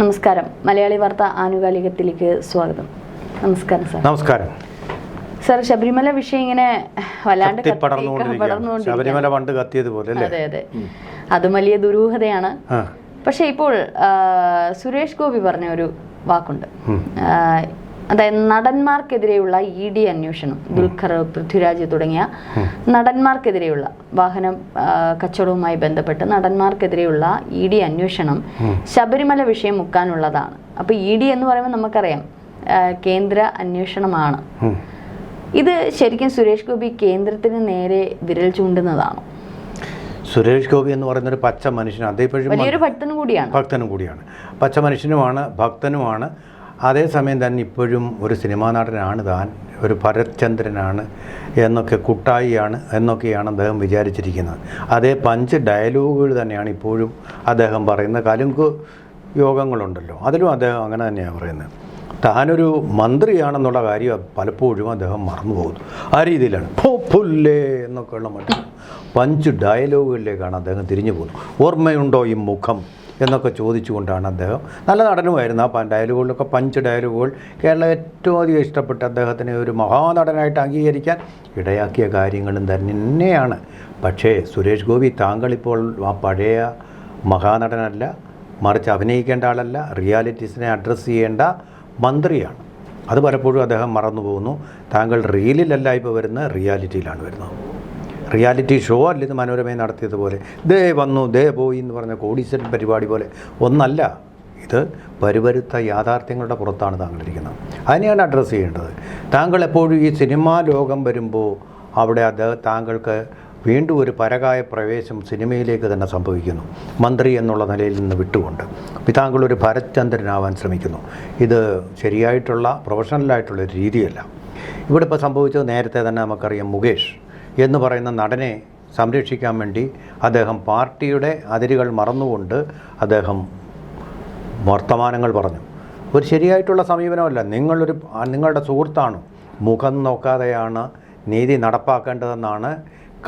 നമസ്കാരം. മലയാളി വാർത്ത ആനുകാലികത്തിലേക്ക് സ്വാഗതം. നമസ്കാരം സാർ. നമസ്കാരം. സാർ ശബരിമല വിഷയം ഇങ്ങനെ വല്ലാണ്ട് ശബരിമല പണ്ട് കത്തിയതുപോലെ അതെ അതെ. അതും വലിയ ദുരൂഹതയാണ്. പക്ഷെ ഇപ്പോൾ സുരേഷ് ഗോപി പറഞ്ഞ ഒരു വാക്കുണ്ട്. അതായത് നടന്മാർക്കെതിരെയുള്ള ഇ ഡി അന്വേഷണം ദുൽഖർ പൃഥ്വിരാജ് തുടങ്ങിയ നടന്മാർക്കെതിരെയുള്ള വാഹന കച്ചവടവുമായി ബന്ധപ്പെട്ട് നടന്മാർക്കെതിരെയുള്ള ഇ ഡി അന്വേഷണം ശബരിമല വിഷയം മുക്കാനുള്ളതാണ്. അപ്പൊ ഇ ഡി എന്ന് പറയുമ്പോൾ നമുക്കറിയാം കേന്ദ്ര അന്വേഷണമാണ്. ഇത് ശരിക്കും സുരേഷ് ഗോപി കേന്ദ്രത്തിന് നേരെ വിരൽ ചൂണ്ടുന്നതാണോ? സുരേഷ് ഗോപി എന്ന് പറയുന്ന ഒരു പച്ച മനുഷ്യനാണ് അതേപോലെ ഭക്തനും കൂടിയാണ്. ഭക്തനും കൂടിയാണ്. പച്ച മനുഷ്യനുമാണ് ഭക്തനുമാണ് അതേസമയം തന്നെ ഇപ്പോഴും ഒരു സിനിമാ നടനാണ് താൻ ഒരു ഭരത്ചന്ദ്രനാണ് എന്നൊക്കെ കുട്ടായിയാണ് എന്നൊക്കെയാണ് അദ്ദേഹം വിചാരിച്ചിരിക്കുന്നത്. അതേ പഞ്ച് ഡയലോഗുകൾ തന്നെയാണ് ഇപ്പോഴും അദ്ദേഹം പറയുന്ന കലുങ്ക് യോഗങ്ങളുണ്ടല്ലോ അതിലും അദ്ദേഹം അങ്ങനെ തന്നെയാണ് പറയുന്നത്. താനൊരു മന്ത്രിയാണെന്നുള്ള കാര്യം പലപ്പോഴും അദ്ദേഹം മറന്നു പോകുന്നു. ആ രീതിയിലാണ്. പുല്ലേ എന്നൊക്കെയുള്ള മറ്റു പഞ്ച് ഡയലോഗുകളിലേക്കാണ് അദ്ദേഹം തിരിഞ്ഞു പോകുന്നത്. ഓർമ്മയുണ്ടോ ഈ മുഖം? എന്നൊക്കെ ചോദിച്ചുകൊണ്ടാണ് അദ്ദേഹം. നല്ല നടനുമായിരുന്നു ആ ഡയലോഗുകളിലൊക്കെ പഞ്ച് ഡയലോഗുകൾ കേരളം ഏറ്റവും അധികം ഇഷ്ടപ്പെട്ട അദ്ദേഹത്തിനെ ഒരു മഹാനടനായിട്ട് അംഗീകരിക്കാൻ ഇടയാക്കിയ കാര്യങ്ങളും തന്നെയാണ്. പക്ഷേ സുരേഷ് ഗോപി താങ്കളിപ്പോൾ ആ പഴയ മഹാനടനല്ല മറിച്ച് അഭിനയിക്കേണ്ട ആളല്ല റിയാലിറ്റീസിനെ അഡ്രസ്സ് ചെയ്യേണ്ട മന്ത്രിയാണ്. അത് പലപ്പോഴും അദ്ദേഹം മറന്നു പോകുന്നു താങ്കൾ റീലിലല്ല ഇപ്പോൾ വരുന്നത് റിയാലിറ്റിയിലാണ് വരുന്നത്. റിയാലിറ്റി ഷോ അല്ല ഇത് മനോരമയെ നടത്തിയതുപോലെ ദേ വന്നു ദേ പോയി എന്ന് പറഞ്ഞ കോടീശ്വരൻ പരിപാടി പോലെ. ഒന്നല്ല ഇത് വരുവരുത്ത യാഥാർത്ഥ്യങ്ങളുടെ പുറത്താണ് താങ്കൾ ഇരിക്കുന്നത് അതിനെയാണ് അഡ്രസ്സ് ചെയ്യേണ്ടത്. താങ്കൾ എപ്പോഴും ഈ സിനിമാ ലോകം വരുമ്പോൾ അവിടെ അത് താങ്കൾക്ക് വീണ്ടും ഒരു പരകായ പ്രവേശം സിനിമയിലേക്ക് തന്നെ സംഭവിക്കുന്നു. മന്ത്രി എന്നുള്ള നിലയിൽ നിന്ന് വിട്ടുകൊണ്ട്. താങ്കൾ ഒരു ഭരത്ചന്ദ്രനാവാൻ ശ്രമിക്കുന്നു. ഇത് ശരിയായിട്ടുള്ള പ്രൊഫഷണലായിട്ടുള്ള രീതിയല്ല. ഇവിടെ ഇപ്പോൾ സംഭവിച്ചത് നേരത്തെ തന്നെ നമുക്കറിയാം മുകേഷ്. എന്ന് പറയുന്ന നടനെ സംരക്ഷിക്കാൻ വേണ്ടി അദ്ദേഹം പാർട്ടിയുടെ അതിരുകൾ മറന്നുകൊണ്ട് അദ്ദേഹം വർത്തമാനങ്ങൾ പറഞ്ഞു. ഒരു ശരിയായിട്ടുള്ള സമീപനമല്ല. നിങ്ങളൊരു നിങ്ങളുടെ സുഹൃത്താണ്. മുഖം നോക്കാതെയാണ് നീതി നടപ്പാക്കേണ്ടതെന്നാണ്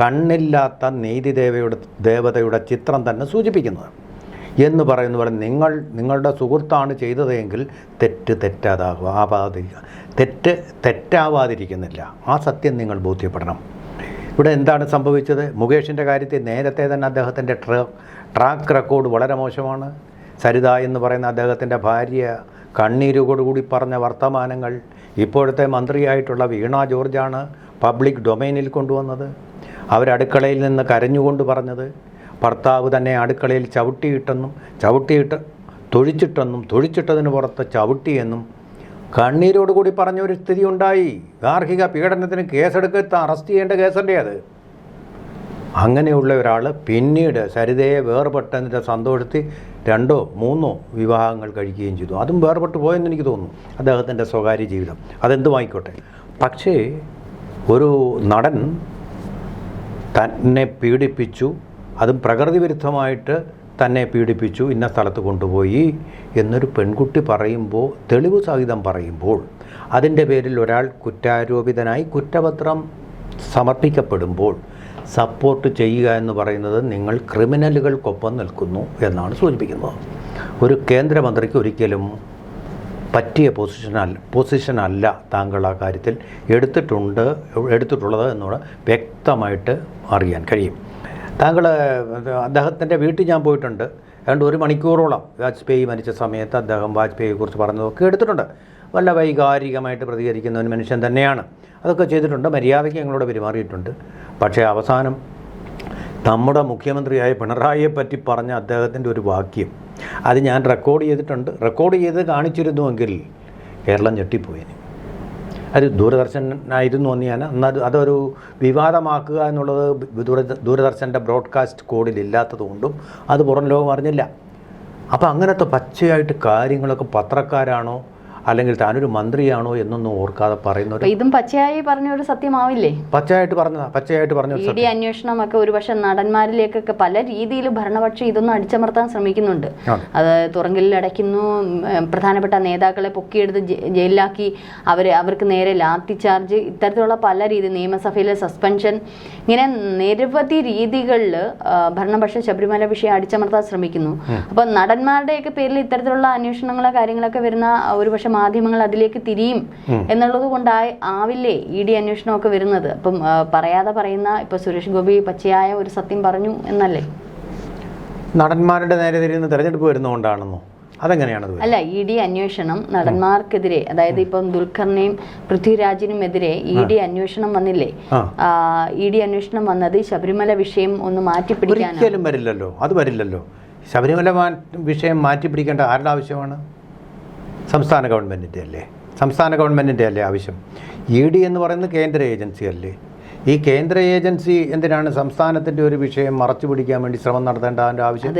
കണ്ണില്ലാത്ത നീതി ദേവയുടെ ദേവതയുടെ ചിത്രം തന്നെ സൂചിപ്പിക്കുന്നത്. എന്ന് പറയുന്ന പോലെ നിങ്ങൾ നിങ്ങളുടെ സുഹൃത്താണ് ചെയ്തതെങ്കിൽ തെറ്റ് തെറ്റാതാകുക ആവാതിരിക്കുക തെറ്റ് തെറ്റാവാതിരിക്കുന്നില്ല. ആ സത്യം നിങ്ങൾ ബോധ്യപ്പെടണം. ഇവിടെ എന്താണ് സംഭവിച്ചത്? മുകേഷിന്റെ കാര്യത്തിൽ നേരത്തെ തന്നെ അദ്ദേഹത്തിന്റെ ട്ര ട്രാക്ക് റെക്കോർഡ് വളരെ മോശമാണ്. സരിത എന്ന് പറയുന്ന അദ്ദേഹത്തിന്റെ ഭാര്യ കണ്ണീരോടുകൂടി പറഞ്ഞ വർത്തമാനങ്ങൾ ഇപ്പോഴത്തെ മന്ത്രിയായിട്ടുള്ള വീണ ജോർജാണ് പബ്ലിക് ഡൊമൈനിൽ കൊണ്ടുവന്നത്. അവരടുക്കളയിൽ നിന്ന് കരഞ്ഞുകൊണ്ട് പറഞ്ഞത് ഭർത്താവ് തന്നെ അടുക്കളയിൽ ചവിട്ടിയിട്ടെന്നും ചവിട്ടിയിട്ട് തൊഴിച്ചിട്ടെന്നും തൊഴിച്ചിട്ടതിന് പുറത്ത് ചവിട്ടിയെന്നും കണ്ണീരോടുകൂടി പറഞ്ഞ ഒരു സ്ഥിതി ഉണ്ടായി ഗാർഹിക പീഡനത്തിന് കേസെടുക്കത്ത് അറസ്റ്റ് ചെയ്യേണ്ട കേസല്ലേ അത്? അങ്ങനെയുള്ള ഒരാൾ പിന്നീട് സരിതയെ വേർപെട്ടതിന്റെ സന്തോഷത്തിൽ രണ്ടോ മൂന്നോ വിവാഹങ്ങൾ കഴിക്കുകയും ചെയ്തു. അതും വേർപെട്ട് പോയെന്ന് എനിക്ക് തോന്നുന്നു. അദ്ദേഹത്തിന്റെ സ്വകാര്യ ജീവിതം. അതെന്തുമായിക്കോട്ടെ പക്ഷേ ഒരു നടൻ തന്നെ പീഡിപ്പിച്ചു. അതും പ്രകൃതി വിരുദ്ധമായിട്ട് തന്നെ പീഡിപ്പിച്ചു ഇന്ന സ്ഥലത്ത് കൊണ്ടുപോയി എന്നൊരു പെൺകുട്ടി പറയുമ്പോൾ തെളിവ് സഹിതം പറയുമ്പോൾ അതിന്റെ പേരിൽ ഒരാൾ കുറ്റാരോപിതനായി കുറ്റപത്രം സമർപ്പിക്കപ്പെടുമ്പോൾ സപ്പോർട്ട് ചെയ്യുക എന്ന് പറയുന്നത് നിങ്ങൾ ക്രിമിനലുകൾക്കൊപ്പം നിൽക്കുന്നു എന്നാണ് സൂചിപ്പിക്കുന്നത്. ഒരു കേന്ദ്രമന്ത്രിക്ക് ഒരിക്കലും പറ്റിയ പൊസിഷനല്ല പൊസിഷനല്ല താങ്കൾ ആ കാര്യത്തിൽ എടുത്തിട്ടുണ്ട് എടുത്തിട്ടുള്ളത് എന്നോട് വ്യക്തമായിട്ട് അറിയാൻ കഴിയും. താങ്കൾ അദ്ദേഹത്തിന്റെ വീട്ടിൽ ഞാൻ പോയിട്ടുണ്ട്. ഏതാണ്ട് ഒരു മണിക്കൂറോളം വാജ്പേയി മരിച്ച സമയത്ത് അദ്ദേഹം വാജ്പേയിയെക്കുറിച്ച് പറഞ്ഞതൊക്കെ എടുത്തിട്ടുണ്ട്. വല്ല വൈകാരികമായിട്ട് പ്രതികരിക്കുന്ന ഒരു മനുഷ്യൻ തന്നെയാണ്. അതൊക്കെ ചെയ്തിട്ടുണ്ട്. മര്യാദയ്ക്ക് ഞങ്ങളോട് പെരുമാറിയിട്ടുണ്ട്. പക്ഷേ അവസാനം നമ്മുടെ മുഖ്യമന്ത്രിയായ പിണറായിയെ പറ്റി പറഞ്ഞ അദ്ദേഹത്തിന്റെ ഒരു വാക്യം അത് ഞാൻ റെക്കോർഡ് ചെയ്തിട്ടുണ്ട്. റെക്കോർഡ് ചെയ്ത് കാണിച്ചിരുന്നുവെങ്കിൽ കേരളം ഞെട്ടിപ്പോയേനെ. അത് ദൂരദർശനായിരുന്നു എന്ന് ഞാൻ എന്നാൽ അതൊരു വിവാദമാക്കുക എന്നുള്ളത് ദൂര ദൂരദർശന്റെ ബ്രോഡ്കാസ്റ്റ് കോഡിൽ ഇല്ലാത്തതുകൊണ്ടും അത് പുറം ലോകം അറിഞ്ഞില്ല. അപ്പോൾ അങ്ങനത്തെ പച്ചയായിട്ട് കാര്യങ്ങളൊക്കെ പത്രക്കാരാണോ അല്ലെങ്കിൽ താനൊരു മന്ത്രിയാണോ എന്നൊന്നും ഓർക്കാതെ പറയുന്ന ഇതും പച്ചയായി പറഞ്ഞ ഒരു സത്യമാവില്ലേ? പച്ചയായിട്ട് പറഞ്ഞതാ പച്ചയായിട്ട് പറഞ്ഞ ഇ ഒക്കെ അന്വേഷണമൊക്കെ ഒരുപക്ഷെ നടന്മാരിലേക്കൊക്കെ പല രീതിയിൽ ഭരണപക്ഷം ഇതൊന്നും അടിച്ചമർത്താൻ ശ്രമിക്കുന്നുണ്ട്. അതെ. അത് തുറങ്കലിൽ അടയ്ക്കുന്നു പ്രധാനപ്പെട്ട നേതാക്കളെ പൊക്കിയെടുത്ത് ജയിലിലാക്കി അവരെ അവർക്ക് നേരെ ലാത്തി ചാർജ് ഇത്തരത്തിലുള്ള പല രീതി നിയമസഭയിലെ സസ്പെൻഷൻ ഇങ്ങനെ നിരവധി രീതികളിൽ ഭരണപക്ഷം ശബരിമല വിഷയം അടിച്ചമർത്താൻ ശ്രമിക്കുന്നു. അപ്പൊ നടന്മാരുടെയൊക്കെ പേരിൽ ഇത്തരത്തിലുള്ള അന്വേഷണങ്ങളോ കാര്യങ്ങളൊക്കെ വരുന്ന ഒരുപക്ഷെ മാധ്യമങ്ങൾ അതിലേക്ക് തിരിയും എന്നുള്ളത് കൊണ്ടായി ആവില്ലേ ഇ ഡി അന്വേഷണമൊക്കെ വരുന്നത്. അപ്പം പറയാതെ പറയുന്ന ഇപ്പൊ സുരേഷ് ഗോപി പച്ചയായ ഒരു സത്യം പറഞ്ഞു എന്നല്ലേ? നടന്മാരുടെ നേരെ തിരിയുന്ന തെരഞ്ഞെടുപ്പ് വരുന്നതുകൊണ്ടാണെന്നോ അല്ല ഇ ഡി അന്വേഷണം നടന്മാർക്കെതിരെ അതായത് ഇപ്പം ദുൽഖറിനെയും പൃഥ്വിരാജിനും എതിരെ ഇ ഡി അന്വേഷണം വന്നില്ലേ? ഇ ഡി അന്വേഷണം വന്നത് ശബരിമല വിഷയം ഒന്ന് മാറ്റിപ്പിടിക്കാൻ ഒരിക്കലും വരില്ലല്ലോ. അത് വരില്ലല്ലോ. ശബരിമല വിഷയം മാറ്റിപ്പിടിക്കേണ്ട ആരുടെ ആവശ്യമാണ്? സംസ്ഥാന ഗവൺമെന്റിന്റെ അല്ലേ? സംസ്ഥാന ഗവൺമെന്റിന്റെ അല്ലേ ആവശ്യം? ഇ ഡി എന്ന് പറയുന്നത് കേന്ദ്ര ഏജൻസി അല്ലേ? ഈ കേന്ദ്ര ഏജൻസി എന്തിനാണ് സംസ്ഥാനത്തിന്റെ ഒരു വിഷയം മറച്ചു പിടിക്കാൻ വേണ്ടി ശ്രമം നടത്തേണ്ട ആവശ്യം?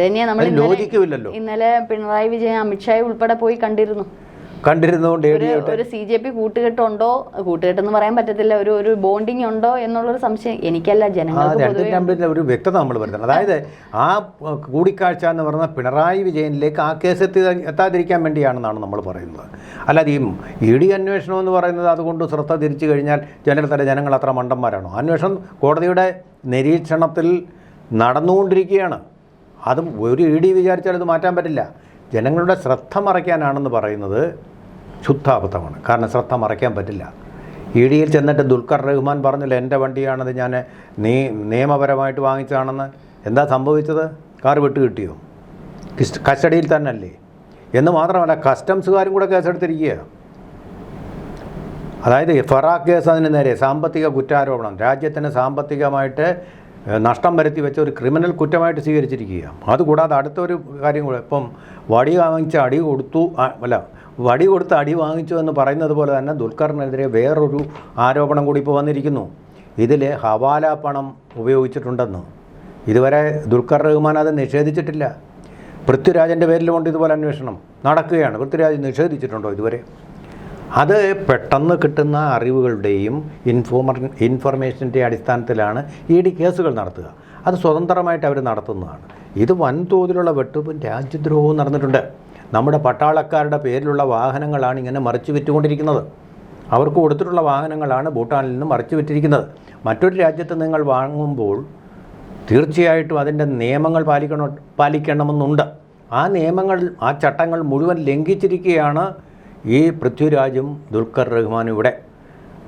ലോജിക്കുമില്ലല്ലോ ഇന്നലെ പിണറായി വിജയൻ അമിത്ഷായെ ഉൾപ്പെടെ പോയി കണ്ടിരുന്നു. കണ്ടിരുന്നുകൊണ്ട് ഒരു സി ജെ പി കൂട്ടുകെട്ടുണ്ടോ? കൂട്ടുകെട്ടെന്ന് പറയാൻ പറ്റത്തില്ല. ഒരു ഒരു ബോണ്ടിങ് ഉണ്ടോ എന്നുള്ളൊരു സംശയം എനിക്കല്ല. ജനങ്ങൾക്ക് ഒരു വ്യക്തത നമ്മൾ വരുത്തണം. അതായത് ആ കൂടിക്കാഴ്ച എന്ന് പറഞ്ഞ പിണറായി വിജയനിലേക്ക് ആ കേസ് എത്തി എത്താതിരിക്കാൻ വേണ്ടിയാണെന്നാണ് നമ്മൾ പറയുന്നത്. അല്ലാതെ ഈ ഇ ഡി അന്വേഷണം എന്ന് പറയുന്നത് അതുകൊണ്ട് ശ്രദ്ധ തിരിച്ചു കഴിഞ്ഞാൽ ജനതല ജനങ്ങൾ അത്ര മണ്ടന്മാരാണോ? അന്വേഷണം കോടതിയുടെ നിരീക്ഷണത്തിൽ നടന്നുകൊണ്ടിരിക്കുകയാണ്. അതും ഒരു ഇ ഡി വിചാരിച്ചാൽ അത് മാറ്റാൻ പറ്റില്ല. ജനങ്ങളുടെ ശ്രദ്ധ മറയ്ക്കാനാണെന്ന് പറയുന്നത് ശുദ്ധാബദ്ധമാണ്. കാരണം ശ്രദ്ധ മറയ്ക്കാൻ പറ്റില്ല. ഇ ഡിയിൽ ചെന്നിട്ട് ദുൽഖർ റഹ്മാൻ പറഞ്ഞില്ല എന്റെ വണ്ടിയാണത് ഞാൻ നീ നിയമപരമായിട്ട് വാങ്ങിച്ചതാണെന്ന്. എന്താ സംഭവിച്ചത്? കാർ വിട്ട് കിട്ടിയോ? കസ്റ്റഡിയിൽ തന്നെ അല്ലേ എന്ന് മാത്രമല്ല കസ്റ്റംസുകാരും കൂടെ കേസെടുത്തിരിക്കുക അതായത് ഫറാഖ് കേസ് അതിന് നേരെ സാമ്പത്തിക കുറ്റാരോപണം രാജ്യത്തിന് സാമ്പത്തികമായിട്ട് നഷ്ടം വരുത്തി വെച്ച ഒരു ക്രിമിനൽ കുറ്റമായിട്ട് സ്വീകരിച്ചിരിക്കുക അതുകൂടാതെ അടുത്തൊരു കാര്യം കൂടെ ഇപ്പം വടി വാങ്ങിച്ച അടി കൊടുത്തു അല്ല വടി കൊടുത്ത് അടി വാങ്ങിച്ചു എന്ന് പറയുന്നത് പോലെ തന്നെ ദുൽഖറിനെതിരെ വേറൊരു ആരോപണം കൂടി ഇപ്പോൾ വന്നിരിക്കുന്നു. ഇതിൽ ഹവാല പണം ഉപയോഗിച്ചിട്ടുണ്ടെന്ന്. ഇതുവരെ ദുൽഖർ റഹ്മാൻ അത് നിഷേധിച്ചിട്ടില്ല. പൃഥ്വിരാജന്റെ പേരിലുമുണ്ട് ഇതുപോലെ അന്വേഷണം നടക്കുകയാണ്. പൃഥ്വിരാജ് നിഷേധിച്ചിട്ടുണ്ടോ ഇതുവരെ? അത് പെട്ടെന്ന് കിട്ടുന്ന അറിവുകളുടെയും ഇൻഫോമർ ഇൻഫർമേഷന്റെ അടിസ്ഥാനത്തിലാണ് ഇ ഡി കേസുകൾ നടത്തുക. അത് സ്വതന്ത്രമായിട്ട് അവർ നടത്തുന്നതാണ്. ഇത് വൻതോതിലുള്ള വെട്ടുപ്പും രാജ്യദ്രോഹവും നടന്നിട്ടുണ്ട്. നമ്മുടെ പട്ടാളക്കാരുടെ പേരിലുള്ള വാഹനങ്ങളാണ് ഇങ്ങനെ മറിച്ച് വിറ്റുകൊണ്ടിരിക്കുന്നത്. അവർക്ക് കൊടുത്തിട്ടുള്ള വാഹനങ്ങളാണ് ഭൂട്ടാനിൽ നിന്ന് മറിച്ച് വിറ്റിരിക്കുന്നത്. മറ്റൊരു രാജ്യത്ത് നിങ്ങൾ വാങ്ങുമ്പോൾ തീർച്ചയായിട്ടും അതിന്റെ നിയമങ്ങൾ പാലിക്കണം പാലിക്കണമെന്നുണ്ട്. ആ നിയമങ്ങൾ ആ ചട്ടങ്ങൾ മുഴുവൻ ലംഘിച്ചിരിക്കുകയാണ് ഈ പൃഥ്വിരാജും ദുൽഖർ റഹ്മാനും ഇവിടെ.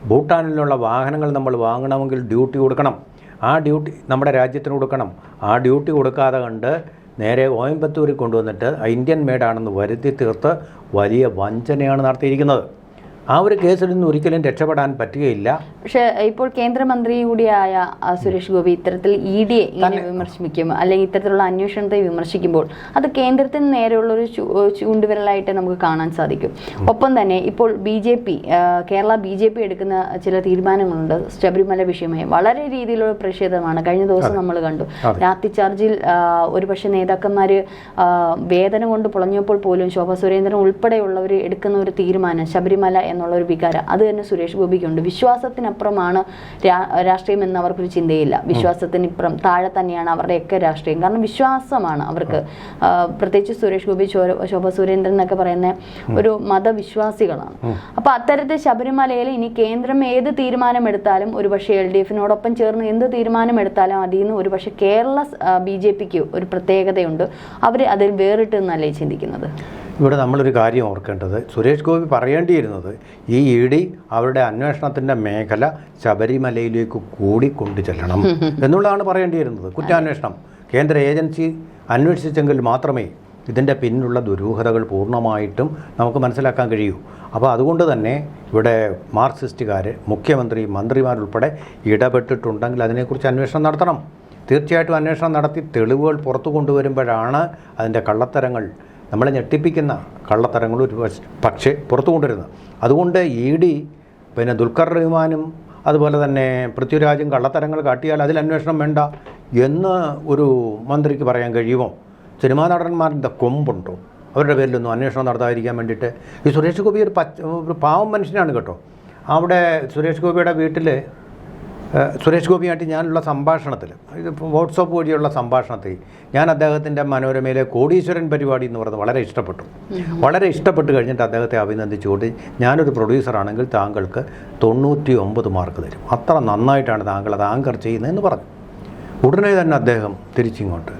ഭൂട്ടാനിലുള്ള വാഹനങ്ങൾ നമ്മൾ വാങ്ങണമെങ്കിൽ ഡ്യൂട്ടി കൊടുക്കണം. ആ ഡ്യൂട്ടി നമ്മുടെ രാജ്യത്തിന് കൊടുക്കണം. ആ ഡ്യൂട്ടി കൊടുക്കാതെ കണ്ട് നേരെ കോയമ്പത്തൂരിൽ കൊണ്ടുവന്നിട്ട് ഇന്ത്യൻ മേഡാണെന്ന് വരുത്തി തീർത്ത് വലിയ വഞ്ചനയാണ് നടത്തിയിരിക്കുന്നത്. ആ ഒരു കേസിൽ നിന്ന് ഒരിക്കലും രക്ഷപ്പെടാൻ പറ്റുകയില്ല. പക്ഷേ ഇപ്പോൾ കേന്ദ്രമന്ത്രി കൂടിയായ സുരേഷ് ഗോപി ഇത്തരത്തിൽ ഇ ഡിയെ വിമർശിക്കും അല്ലെങ്കിൽ ഇത്തരത്തിലുള്ള അന്വേഷണത്തെ വിമർശിക്കുമ്പോൾ അത് കേന്ദ്രത്തിന് നേരെയുള്ള ഒരു ചൂണ്ടുവിരലായിട്ട് നമുക്ക് കാണാൻ സാധിക്കും. ഒപ്പം തന്നെ ഇപ്പോൾ B J P Kerala B J P എടുക്കുന്ന ചില തീരുമാനങ്ങളുണ്ട്. ശബരിമല വിഷയമായി വളരെ രീതിയിലുള്ള പ്രതിഷേധമാണ്. കഴിഞ്ഞ ദിവസം നമ്മൾ കണ്ടു. രാത്രി ചാർജിൽ ഒരുപക്ഷെ നേതാക്കന്മാർ വേദന കൊണ്ട് പുളഞ്ഞപ്പോൾ പോലും ശോഭ സുരേന്ദ്രൻ ഉൾപ്പെടെയുള്ളവർ എടുക്കുന്ന ഒരു തീരുമാനം ശബരിമല എന്നുള്ള ഒരു വികാരം. അത് തന്നെ സുരേഷ് ഗോപിക്കുണ്ട്. വിശ്വാസത്തിനപ്പുറമാണ് രാഷ്ട്രീയം എന്ന് അവർക്കൊരു ചിന്തയില്ല. വിശ്വാസത്തിനിപ്പുറം താഴെ തന്നെയാണ് അവരുടെയൊക്കെ രാഷ്ട്രീയം. കാരണം വിശ്വാസമാണ് അവർക്ക്. പ്രത്യേകിച്ച് സുരേഷ് ഗോപി ശോഭ സുരേന്ദ്രൻ എന്നൊക്കെ പറയുന്ന ഒരു മതവിശ്വാസികളാണ്. അപ്പൊ അത്തരത്തിൽ ശബരിമലയിൽ ഇനി കേന്ദ്രം ഏത് തീരുമാനമെടുത്താലും ഒരുപക്ഷെ എൽ ഡി എഫിനോടൊപ്പം ചേർന്ന് എന്ത് തീരുമാനമെടുത്താലും അതിൽ നിന്ന് ഒരുപക്ഷെ കേരള ബി ജെ പിക്ക് ഒരു പ്രത്യേകതയുണ്ട്. അവർ അതിൽ വേറിട്ട് നിന്നല്ലേ ചിന്തിക്കുന്നത്? ഇവിടെ നമ്മളൊരു കാര്യം ഓർക്കേണ്ടത്. സുരേഷ് ഗോപി പറയേണ്ടിയിരുന്നത് ഈ ഇ ഡി അവരുടെ അന്വേഷണത്തിന്റെ മേഖല ശബരിമലയിലേക്ക് കൂടി കൊണ്ടു ചെല്ലണം എന്നുള്ളതാണ് പറയേണ്ടിയിരുന്നത്. കുറ്റാന്വേഷണം. കേന്ദ്ര ഏജൻസി അന്വേഷിച്ചെങ്കിൽ മാത്രമേ ഇതിന്റെ പിന്നിലുള്ള ദുരൂഹതകൾ പൂർണമായിട്ടും നമുക്ക് മനസ്സിലാക്കാൻ കഴിയൂ. അപ്പോൾ അതുകൊണ്ട് തന്നെ ഇവിടെ മാർക്സിസ്റ്റുകാർ മുഖ്യമന്ത്രി മന്ത്രിമാരുൾപ്പെടെ ഇടപെട്ടിട്ടുണ്ടെങ്കിൽ അതിനെക്കുറിച്ച് അന്വേഷണം നടത്തണം. തീർച്ചയായിട്ടും അന്വേഷണം നടത്തി തെളിവുകൾ പുറത്തു കൊണ്ടുവരുമ്പോഴാണ് അതിന്റെ കള്ളത്തരങ്ങൾ നമ്മളെ ഞെട്ടിപ്പിക്കുന്ന കള്ളത്തരങ്ങൾ ഒരു പക്ഷേ പുറത്തു കൊണ്ടുവരുന്നത് അതുകൊണ്ട് ഇ ഡി പിന്നെ ദുൽഖർ റഹ്മാനും അതുപോലെ തന്നെ പൃഥ്വിരാജും കള്ളത്തരങ്ങൾ കാട്ടിയാൽ അതിൽ അന്വേഷണം വേണ്ട എന്ന് ഒരു മന്ത്രിക്ക് പറയാൻ കഴിയുമോ? സിനിമാ നടന്മാരുടെ കൊമ്പുണ്ടോ? അവരുടെ പേരിലൊന്നും അന്വേഷണം നടത്താതിരിക്കാൻ വേണ്ടിയിട്ട്. ഈ സുരേഷ് ഗോപി ഒരു പച്ച ഒരു പാവം മനുഷ്യനാണ് കേട്ടോ. അവിടെ സുരേഷ് ഗോപിയുടെ വീട്ടിൽ സുരേഷ് ഗോപിയായിട്ട് ഞാനുള്ള സംഭാഷണത്തിൽ ഇത് വാട്സപ്പ് വഴിയുള്ള സംഭാഷണത്തിൽ ഞാൻ അദ്ദേഹത്തിന്റെ മനോരമയിലെ കോടീശ്വരൻ പരിപാടി എന്ന് പറയുന്നത് വളരെ ഇഷ്ടപ്പെട്ടു. വളരെ ഇഷ്ടപ്പെട്ട് കഴിഞ്ഞിട്ട് അദ്ദേഹത്തെ അഭിനന്ദിച്ചുകൊണ്ട് ഞാനൊരു പ്രൊഡ്യൂസറാണെങ്കിൽ താങ്കൾക്ക് തൊണ്ണൂറ്റി ഒമ്പത് മാർക്ക് തരും. അത്ര നന്നായിട്ടാണ് താങ്കൾ അത് ആങ്കർ ചെയ്യുന്നതെന്ന് പറഞ്ഞു. ഉടനെ തന്നെ അദ്ദേഹം തിരിച്ചിങ്ങോട്ട്.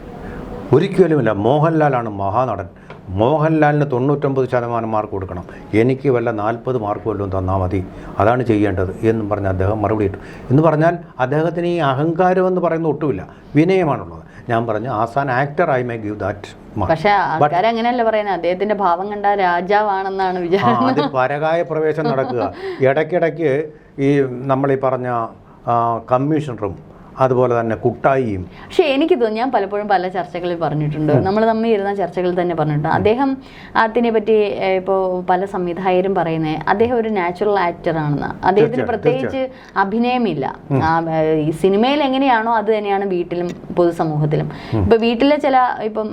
ഒരിക്കലുമില്ല മോഹൻലാലാണ് മഹാനടൻ. മോഹൻലാലിന് തൊണ്ണൂറ്റൊമ്പത് ശതമാനം മാർക്ക് കൊടുക്കണം. എനിക്ക് വല്ല നാൽപ്പത് മാർക്ക് വല്ലതും തന്നാൽ മതി. അതാണ് ചെയ്യേണ്ടത് എന്നും പറഞ്ഞ് അദ്ദേഹം മറുപടി ഇട്ടു. എന്ന് പറഞ്ഞാൽ അദ്ദേഹത്തിന് ഈ അഹങ്കാരം എന്ന് പറയുന്ന ഒട്ടുമില്ല. വിനയമാണുള്ളത്. ഞാൻ പറഞ്ഞു as an actor I may give that പക്ഷേ ആൾക്കാർ അങ്ങനെയല്ല പറയുന്നത്. അദ്ദേഹത്തിന്റെ ഭാവം കണ്ട രാജാവാണെന്നാണ് വിചാരം പരകായ പ്രവേശം നടക്കുക. ഇടയ്ക്കിടയ്ക്ക് ഈ നമ്മളീ പറഞ്ഞ കമ്മീഷണറും അതുപോലെ തന്നെ കുട്ടായിയും. പക്ഷേ എനിക്ക് തോന്നുന്നു ഞാൻ പലപ്പോഴും പല ചർച്ചകളിൽ പറഞ്ഞിട്ടുണ്ട്. നമ്മൾ തമ്മിൽ ഇരുന്ന ചർച്ചകളിൽ തന്നെ പറഞ്ഞിട്ടുണ്ട്. അദ്ദേഹം അതിനെ പറ്റി ഇപ്പോൾ പല സംവിധായകരും പറയുന്നത് അദ്ദേഹം ഒരു നാച്ചുറൽ ആക്ടർ ആണെന്ന്. അദ്ദേഹത്തിന് പ്രത്യേകിച്ച് അഭിനയമില്ല. ഈ സിനിമയിൽ എങ്ങനെയാണോ അത് തന്നെയാണ് വീട്ടിലും പൊതുസമൂഹത്തിലും. ഇപ്പൊ വീട്ടിലെ ചില ഇപ്പം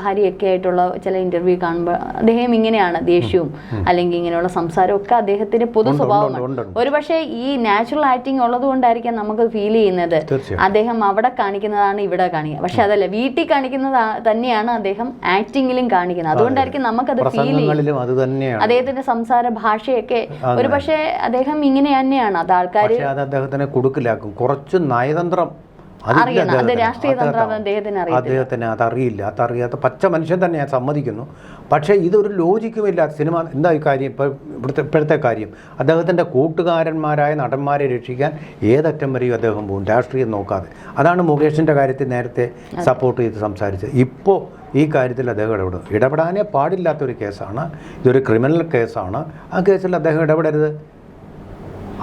ഭാര്യയൊക്കെ ആയിട്ടുള്ള ചില ഇന്റർവ്യൂ കാണുമ്പോൾ അദ്ദേഹം ഇങ്ങനെയാണ് ദേഷ്യവും അല്ലെങ്കിൽ ഇങ്ങനെയുള്ള സംസാരവും ഒക്കെ അദ്ദേഹത്തിന്റെ പൊതു സ്വഭാവമാണ്. ഉണ്ട്, ഉണ്ട്. ഒരു പക്ഷേ ഈ നാച്ചുറൽ ആക്ടിങ് ഉള്ളത് കൊണ്ടായിരിക്കാം നമുക്ക് ഫീൽ ചെയ്യുന്നത്. തീർച്ചയായും. അദ്ദേഹം അവിടെ കാണിക്കുന്നതാണ് ഇവിടെ കാണിക്കുക പക്ഷെ അതല്ല വീട്ടിൽ കാണിക്കുന്നത് തന്നെയാണ് അദ്ദേഹം ആക്ടിങ്ങിലും കാണിക്കുന്നത്. അതുകൊണ്ടായിരിക്കും നമുക്കത് ഫീൽ ചെയ്യും. അദ്ദേഹത്തിന്റെ സംസാര ഭാഷയൊക്കെ ഒരു പക്ഷേ അദ്ദേഹം ഇങ്ങനെ തന്നെയാണ്. അത് ആൾക്കാർ അദ്ദേഹത്തിനെ കുറച്ച് നയതന്ത്രം അറിയണം. അത് അദ്ദേഹത്തിന്. രാഷ്ട്രീയ തന്ത്രം അദ്ദേഹത്തിന് അദ്ദേഹത്തിന് അറിയത്തില്ല. അദ്ദേഹത്തിന് അതറിയില്ല അതറിയാത്ത പച്ച മനുഷ്യൻ തന്നെ ഞാൻ സമ്മതിക്കുന്നു. പക്ഷേ ഇതൊരു ലോജിക്കുമില്ല സിനിമ എന്താ ഈ കാര്യം? ഇപ്പോൾ ഇവിടുത്തെ ഇപ്പോഴത്തെ കാര്യം. അദ്ദേഹത്തിന്റെ കൂട്ടുകാരന്മാരായ നടന്മാരെ രക്ഷിക്കാൻ ഏതറ്റം വരെയും അദ്ദേഹം പോകും. രാഷ്ട്രീയം നോക്കാതെ. അതാണ് മുകേഷിന്റെ കാര്യത്തിൽ നേരത്തെ സപ്പോർട്ട് ചെയ്ത് സംസാരിച്ചത്. ഇപ്പോൾ ഈ കാര്യത്തിൽ അദ്ദേഹം ഇടപെടും. ഇടപെടാനേ പാടില്ലാത്തൊരു കേസാണ്. ഇതൊരു ക്രിമിനൽ കേസാണ്. ആ കേസിൽ അദ്ദേഹം ഇടപെടരുത്.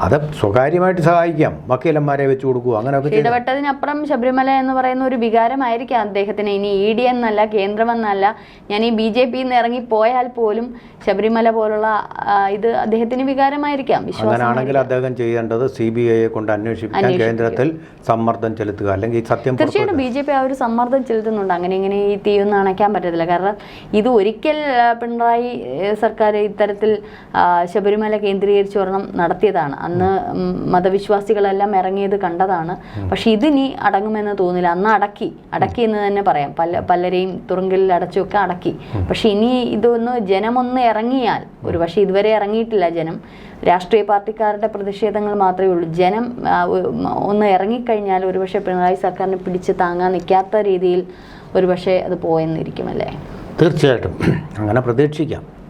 അത് സ്വകാര്യമായിട്ട് സഹായിക്കാം. വക്കീലന്മാരെ വെച്ച് കൊടുക്കുക അങ്ങനെയൊക്കെ ഇടപെട്ടതിനപ്പുറം ശബരിമല എന്ന് പറയുന്ന ഒരു വികാരമായിരിക്കാം അദ്ദേഹത്തിന്. ഇനി ഇ ഡി എന്നല്ല കേന്ദ്രമെന്നല്ല ഞാൻ ഈ ബി ജെ പിയിൽ നിന്ന് ഇറങ്ങി പോയാൽ പോലും ശബരിമല പോലുള്ള ഇത് അദ്ദേഹത്തിന് വികാരമായിരിക്കാം. അങ്ങനെയാണെങ്കിൽ അദ്ദേഹം ചെയ്യേണ്ടത് സി ബി ഐയെ കൊണ്ട് അന്വേഷിപ്പിക്കാൻ കേന്ദ്രത്തിൽ സമ്മർദ്ദം ചെലുത്തുക അല്ലെങ്കിൽ സത്യം തീർച്ചയായിട്ടും ബി ജെ പി ആ ഒരു സമ്മർദ്ദം ചെലുത്തുന്നുണ്ട്. അങ്ങനെ ഇങ്ങനെ ഈ തീയൊന്നും അണയ്ക്കാൻ പറ്റത്തില്ല. കാരണം ഇത് ഒരിക്കൽ പിണറായി സർക്കാർ ഇത്തരത്തിൽ ശബരിമല കേന്ദ്രീകരിച്ച് ഒരെണ്ണം നടത്തിയതാണ്. അന്ന് മതവിശ്വാസികളെല്ലാം ഇറങ്ങിയത് കണ്ടതാണ്. പക്ഷെ ഇതിനി അടങ്ങുമെന്ന് തോന്നില്ല. അന്ന് അടക്കി. അടക്കി എന്ന് തന്നെ പറയാം. പല പലരെയും തുറങ്കലിൽ അടച്ചുമൊക്കെ അടക്കി. പക്ഷെ ഇനി ഇതൊന്ന് ജനമൊന്ന് ഇറങ്ങിയാൽ ഒരു പക്ഷെ ഇതുവരെ ഇറങ്ങിയിട്ടില്ല ജനം. രാഷ്ട്രീയ പാർട്ടിക്കാരുടെ പ്രതിഷേധങ്ങൾ മാത്രമേ ഉള്ളൂ. ജനം ഒന്ന് ഇറങ്ങിക്കഴിഞ്ഞാൽ ഒരുപക്ഷെ പിണറായി സർക്കാരിനെ പിടിച്ച് താങ്ങാൻ നിൽക്കാത്ത രീതിയിൽ ഒരുപക്ഷെ അത് പോയെന്നിരിക്കുമല്ലേ തീർച്ചയായിട്ടും. അങ്ങനെ പ്രതീക്ഷിക്കാം.